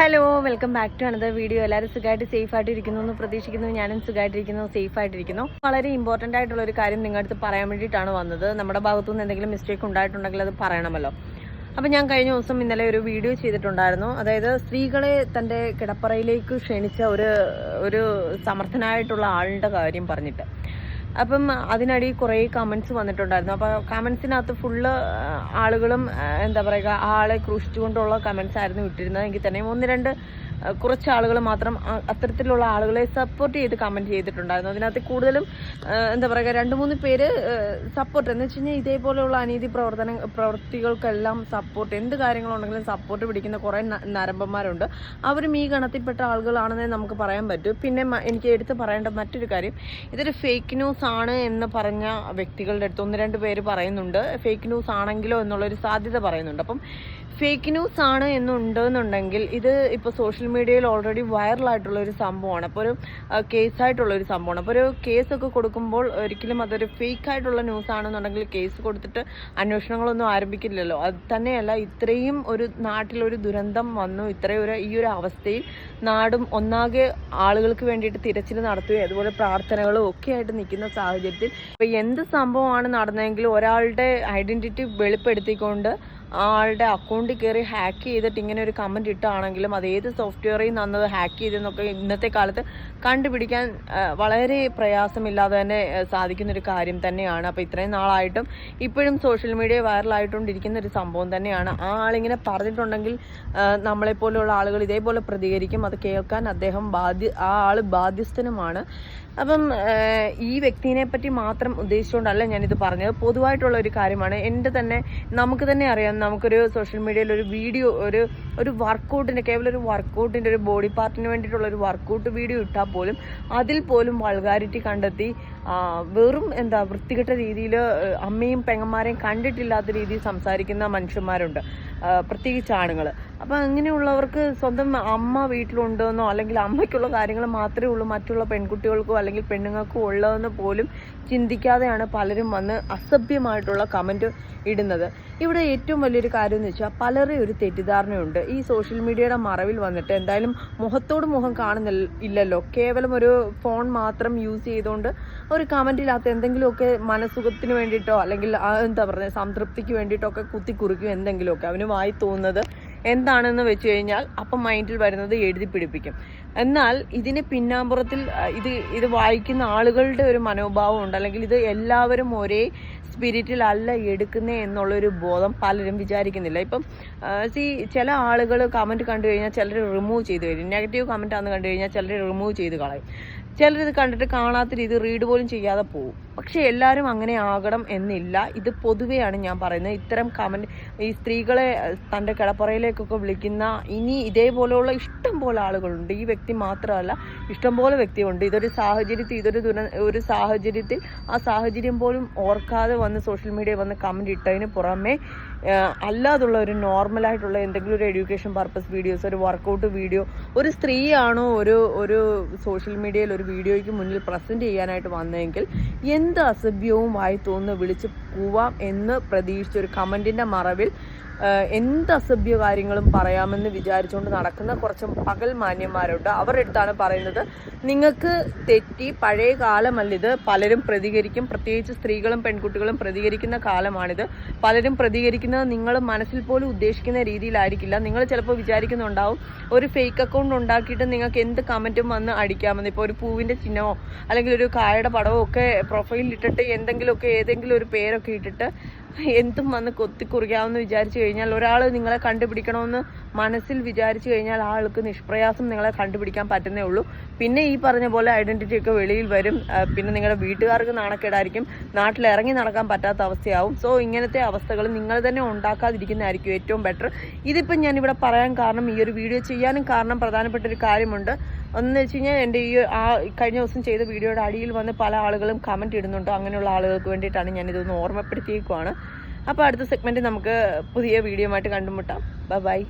Hello welcome back to another video എല്ലാവരും സുഖമായിട്ട് safe ആയിട്ട് ഇരിക്കുന്നു എന്ന് പ്രതീക്ഷിക്കുന്നു. ഞാനും സുഖമായിട്ടിരിക്കുന്നു സേഫ് ആയിട്ടിരിക്കുന്നു വളരെ ഇമ്പോർട്ടന്റ് ആയിട്ടുള്ള ഒരു കാര്യം നിങ്ങളുടെ അടുത്ത് പറയാൻ വേണ്ടിയിട്ടാണ് വന്നത്. നമ്മുടെ ഭാഗത്തുനിന്ന് എന്തെങ്കിലും മിസ്റ്റേക്ക് ഉണ്ടായിട്ടുണ്ടെങ്കിൽ അത് പറയണമല്ലോ. അപ്പം ഞാൻ കഴിഞ്ഞ ദിവസം ഇന്നലെ ഒരു വീഡിയോ ചെയ്തിട്ടുണ്ടായിരുന്നു. അതായത് സ്ത്രീകളെ തന്റെ കിടപ്പറയിലേക്ക് ക്ഷണിച്ച ഒരു ഒരു സമർത്ഥനായിട്ടുള്ള ആളുടെ കാര്യം പറഞ്ഞിട്ട്. അപ്പം അതിനടി കുറേ കമൻസ് വന്നിട്ടുണ്ടായിരുന്നു. അപ്പോൾ കമൻസിനകത്ത് ഫുള്ള് ആളുകളും എന്താ പറയുക ആളെ ക്രൂശിച്ചുകൊണ്ടുള്ള കമൻസ് ആയിരുന്നു ഇട്ടിരുന്നത്. എങ്കിൽ തന്നെയും ഒന്ന് രണ്ട് കുറച്ച് ആളുകൾ മാത്രം അത്തരത്തിലുള്ള ആളുകളെ സപ്പോർട്ട് ചെയ്ത് കമന്റ് ചെയ്തിട്ടുണ്ടായിരുന്നു. അതിനകത്ത് കൂടുതലും എന്താ പറയുക രണ്ട് മൂന്ന് പേര് സപ്പോർട്ട് എന്ന് വെച്ച് കഴിഞ്ഞാൽ ഇതേപോലെയുള്ള അനീതി പ്രവർത്തന പ്രവൃത്തികൾക്കെല്ലാം സപ്പോർട്ട് എന്ത് കാര്യങ്ങളുണ്ടെങ്കിലും സപ്പോർട്ട് പിടിക്കുന്ന കുറേ നരമ്പന്മാരുണ്ട്. അവരും ഈ ഗണത്തിൽപ്പെട്ട ആളുകളാണെന്നേ നമുക്ക് പറയാൻ പറ്റൂ. പിന്നെ എനിക്ക് എടുത്ത് പറയേണ്ട മറ്റൊരു കാര്യം ഇതൊരു ഫേക്ക് ന്യൂസ് ആണ് എന്ന് പറഞ്ഞ വ്യക്തികളുടെ അടുത്ത് ഒന്ന് രണ്ട് പേര് പറയുന്നുണ്ട്. ഫേക്ക് ന്യൂസ് ആണെങ്കിലോ എന്നുള്ളൊരു സാധ്യത പറയുന്നുണ്ട്. അപ്പം ഫേക്ക് ന്യൂസ് ആണ് എന്നുണ്ടെന്നുണ്ടെങ്കിൽ ഇത് ഇപ്പോൾ സോഷ്യൽ മീഡിയയിൽ ഓൾറെഡി വൈറലായിട്ടുള്ള ഒരു സംഭവമാണ്. അപ്പോൾ ഒരു കേസായിട്ടുള്ള ഒരു സംഭവമാണ്. അപ്പോൾ ഒരു കേസൊക്കെ കൊടുക്കുമ്പോൾ ഒരിക്കലും അതൊരു ഫേക്ക് ആയിട്ടുള്ള ന്യൂസ് ആണെന്നുണ്ടെങ്കിൽ കേസ് കൊടുത്തിട്ട് അന്വേഷണങ്ങളൊന്നും ആരംഭിക്കില്ലല്ലോ. അത് തന്നെയല്ല ഇത്രയും ഒരു നാട്ടിലൊരു ദുരന്തം വന്നു ഇത്രയും ഒരു ഈ ഒരു അവസ്ഥയിൽ നാടും ഒന്നാകെ ആളുകൾക്ക് വേണ്ടിയിട്ട് തിരച്ചിൽ നടത്തുകയും അതുപോലെ പ്രാർത്ഥനകളും ഒക്കെ ആയിട്ട് നിൽക്കുന്ന സാഹചര്യത്തിൽ ഇപ്പോൾ എന്ത് സംഭവമാണ് നടന്നതെങ്കിൽ ഒരാളുടെ ഐഡന്റിറ്റി വെളിപ്പെടുത്തിക്കൊണ്ട് ആളുടെ അക്കൗണ്ടിൽ കയറി ഹാക്ക് ചെയ്തിട്ട് ഇങ്ങനെ ഒരു കമന്റ് ഇട്ടാണെങ്കിലും അത് ഏത് സോഫ്റ്റ്വെയറിൽ നിന്നത് ഹാക്ക് ചെയ്തെന്നൊക്കെ ഇന്നത്തെ കാലത്ത് കണ്ടുപിടിക്കാൻ വളരെ പ്രയാസമില്ലാതെ തന്നെ സാധിക്കുന്നൊരു കാര്യം തന്നെയാണ്. അപ്പോൾ ഇത്രയും നാളായിട്ടും ഇപ്പോഴും സോഷ്യൽ മീഡിയ വൈറലായിട്ടുകൊണ്ടിരിക്കുന്ന ഒരു സംഭവം തന്നെയാണ്. ആ ആളിങ്ങനെ പറഞ്ഞിട്ടുണ്ടെങ്കിൽ നമ്മളെപ്പോലെയുള്ള ആളുകൾ ഇതേപോലെ പ്രതികരിക്കും. അത് കേൾക്കാൻ അദ്ദേഹം ബാധ്യ ആ ആൾ ബാധ്യസ്ഥനുമാണ്. അപ്പം ഈ വ്യക്തിനെ പറ്റി മാത്രം ഉദ്ദേശിച്ചുകൊണ്ടല്ല ഞാനിത് പറഞ്ഞത്. പൊതുവായിട്ടുള്ള ഒരു കാര്യമാണ്. എന്റെ തന്നെ നമുക്ക് തന്നെ അറിയാം നമുക്കൊരു സോഷ്യൽ മീഡിയയിൽ ഒരു വീഡിയോ ഒരു ഒരു വർക്കൗട്ടിന്റെ കേവലം ഒരു വർക്കൗട്ടിന്റെ ഒരു ബോഡി പാർട്ടിന് വേണ്ടിയിട്ടുള്ള ഒരു വർക്കൗട്ട് വീഡിയോ ഇട്ടാൽ പോലും അതിൽ പോലും വൾഗാരിറ്റി കണ്ടെത്തി വെറും എന്താ വൃത്തികെട്ട രീതിയിൽ അമ്മയും പെങ്ങന്മാരെയും കണ്ടിട്ടില്ലാത്ത രീതിയിൽ സംസാരിക്കുന്ന മനുഷ്യന്മാരുണ്ട്. പ്രത്യേകിച്ച് ആണുങ്ങൾ അപ്പം അങ്ങനെയുള്ളവർക്ക് സ്വന്തം അമ്മ വീട്ടിലുണ്ടെന്നോ അല്ലെങ്കിൽ അമ്മയ്ക്കുള്ള കാര്യങ്ങൾ മാത്രമേ ഉള്ളൂ മറ്റുള്ള പെൺകുട്ടികൾക്കോ അല്ലെങ്കിൽ പെണ്ണുങ്ങൾക്കോ ഉള്ളതെന്ന് പോലും ചിന്തിക്കാതെയാണ് പലരും വന്ന് അസഭ്യമായിട്ടുള്ള കമന്റ് ഇടുന്നത്. ഇവിടെ ഏറ്റവും വലിയൊരു കാര്യം എന്ന് വെച്ചാൽ പലരെയും ഒരു തെറ്റിദ്ധാരണയുണ്ട്. ഈ സോഷ്യൽ മീഡിയയുടെ മറവിൽ വന്നിട്ട് എന്തായാലും മുഖത്തോട് മുഖം കാണുന്നില്ല ഇല്ലല്ലോ. കേവലം ഒരു ഫോൺ മാത്രം യൂസ് ചെയ്തുകൊണ്ട് ഒരു കമന്റില്ലാത്ത എന്തെങ്കിലുമൊക്കെ മനസുഖത്തിന് വേണ്ടിയിട്ടോ അല്ലെങ്കിൽ എന്താ പറയുക സംതൃപ്തിക്ക് വേണ്ടിയിട്ടോ ഒക്കെ കുത്തിക്കുറിക്കും എന്തെങ്കിലുമൊക്കെ. അവന് വായി തോന്നുന്നത് എന്താണെന്ന് വെച്ച് കഴിഞ്ഞാൽ അപ്പം മൈൻഡിൽ വരുന്നത് എഴുതി പിടിപ്പിക്കും. എന്നാൽ ഇതിന് പിന്നാമ്പുറത്തിൽ ഇത് ഇത് വായിക്കുന്ന ആളുകളുടെ ഒരു മനോഭാവം ഉണ്ട്. അല്ലെങ്കിൽ ഇത് എല്ലാവരും ഒരേ സ്പിരിറ്റിലല്ല എടുക്കുന്നേ എന്നുള്ളൊരു ബോധം പലരും വിചാരിക്കുന്നില്ല. ഇപ്പം സി ചില ആളുകൾ കമന്റ് കണ്ടു കഴിഞ്ഞാൽ ചിലർ റിമൂവ് ചെയ്ത് കഴിഞ്ഞു നെഗറ്റീവ് കമന്റ് ആണെന്ന് കണ്ടു കഴിഞ്ഞാൽ ചിലർ റിമൂവ് ചെയ്ത് കളയും. ചിലർ ഇത് കണ്ടിട്ട് കാണാത്ത രീതി റീഡ് പോലും ചെയ്യാതെ പോകും പക്ഷെ എല്ലാവരും അങ്ങനെ ആകണം എന്നില്ല. ഇത് പൊതുവെയാണ് ഞാൻ പറയുന്നത്. ഇത്തരം കമന്റ് ഈ സ്ത്രീകളെ തന്റെ കിടപ്പറയിലേക്കൊക്കെ വിളിക്കുന്ന ഇനി ഇതേപോലെയുള്ള ഇഷ്ടം പോലെ ആളുകളുണ്ട്. ഈ വ്യക്തി മാത്രമല്ല ഇഷ്ടംപോലെ വ്യക്തിയുണ്ട്. ഇതൊരു സാഹചര്യത്തിൽ ഇതൊരു ദുര ഒരു സാഹചര്യത്തിൽ ആ സാഹചര്യം പോലും ഓർക്കാതെ വന്ന് സോഷ്യൽ മീഡിയ വന്ന് കമന്റ് ഇട്ടതിന് പുറമെ അല്ലാതുള്ള ഒരു നോർമലായിട്ടുള്ള എന്തെങ്കിലും ഒരു എഡ്യൂക്കേഷൻ പർപ്പസ് വീഡിയോസ് ഒരു വർക്കൗട്ട് വീഡിയോ ഒരു സ്ത്രീയാണോ ഒരു ഒരു സോഷ്യൽ മീഡിയയിൽ ഒരു വീഡിയോയ്ക്ക് മുന്നിൽ പ്രസന്റ് ചെയ്യാനായിട്ട് വന്നതെങ്കിൽ എന്ത് അസഭ്യവും ആയി തോന്നുന്നു വിളിച്ച് പോവാം എന്ന് പ്രതീക്ഷിച്ച ഒരു കമന്റിന്റെ മറവിൽ എന്ത് അസഭ്യ കാര്യങ്ങളും പറയാമെന്ന് വിചാരിച്ചുകൊണ്ട് നടക്കുന്ന കുറച്ച് പകൽ മാന്യന്മാരുണ്ട്. അവരുടെ അടുത്താണ് പറയുന്നത് നിങ്ങൾക്ക് തെറ്റി പഴയ കാലമല്ലിത് പലരും പ്രതികരിക്കും. പ്രത്യേകിച്ച് സ്ത്രീകളും പെൺകുട്ടികളും പ്രതികരിക്കുന്ന കാലമാണിത്. പലരും പ്രതികരിക്കുന്നത് നിങ്ങൾ മനസ്സിൽ പോലും ഉദ്ദേശിക്കുന്ന രീതിയിലായിരിക്കില്ല. നിങ്ങൾ ചിലപ്പോൾ വിചാരിക്കുന്നുണ്ടാവും ഒരു ഫേക്ക് അക്കൗണ്ട് ഉണ്ടാക്കിയിട്ട് നിങ്ങൾക്ക് എന്ത് കമന്റും വന്ന് അടിക്കാമെന്ന്. ഇപ്പോൾ ഒരു പൂവിന്റെ ചിഹ്നമോ അല്ലെങ്കിൽ ഒരു കായയുടെ പടമോ ഒക്കെ പ്രൊഫൈലിൽ ഇട്ടിട്ട് എന്തെങ്കിലുമൊക്കെ ഏതെങ്കിലും ഒരു പേരൊക്കെ ഇട്ടിട്ട് എന്തും വന്ന് കൊത്തിക്കുറിക്കാമെന്ന് വിചാരിച്ചു കഴിഞ്ഞാൽ ഒരാൾ നിങ്ങളെ കണ്ടുപിടിക്കണമെന്ന് മനസ്സിൽ വിചാരിച്ചു കഴിഞ്ഞാൽ ആ ആൾക്ക് നിഷ്പ്രയാസം നിങ്ങളെ കണ്ടുപിടിക്കാൻ പറ്റുന്നേ ഉള്ളൂ. പിന്നെ ഈ പറഞ്ഞ പോലെ ഐഡന്റിറ്റി ഒക്കെ വെളിയിൽ വരും. പിന്നെ നിങ്ങളുടെ വീട്ടുകാർക്ക് നാണക്കേടായിരിക്കും. നാട്ടിൽ ഇറങ്ങി നടക്കാൻ പറ്റാത്ത അവസ്ഥയാവും. സോ ഇങ്ങനത്തെ അവസ്ഥകൾ നിങ്ങൾ തന്നെ ഉണ്ടാക്കാതിരിക്കുന്നതായിരിക്കും ഏറ്റവും ബെറ്റർ ഇതിപ്പം ഞാനിവിടെ പറയാൻ കാരണം ഈ ഒരു വീഡിയോ ചെയ്യാനും കാരണം പ്രധാനപ്പെട്ട ഒരു കാര്യമുണ്ട്. ഒന്ന് വെച്ച് കഴിഞ്ഞാൽ എന്റെ ഈ ആ കഴിഞ്ഞ ദിവസം ചെയ്ത വീഡിയോയുടെ അടിയിൽ വന്ന് പല ആളുകളും കമന്റ് ഇടുന്നുണ്ട്. അങ്ങനെയുള്ള ആളുകൾക്ക് വേണ്ടിയിട്ടാണ് ഞാനിതൊന്ന് ഓർമ്മപ്പെടുത്തിയേക്കുവാണ്. അപ്പോൾ അടുത്ത സെഗ്മെന്റ് നമുക്ക് പുതിയ വീഡിയോ ആയിട്ട് കണ്ടുമുട്ടാം. ബൈ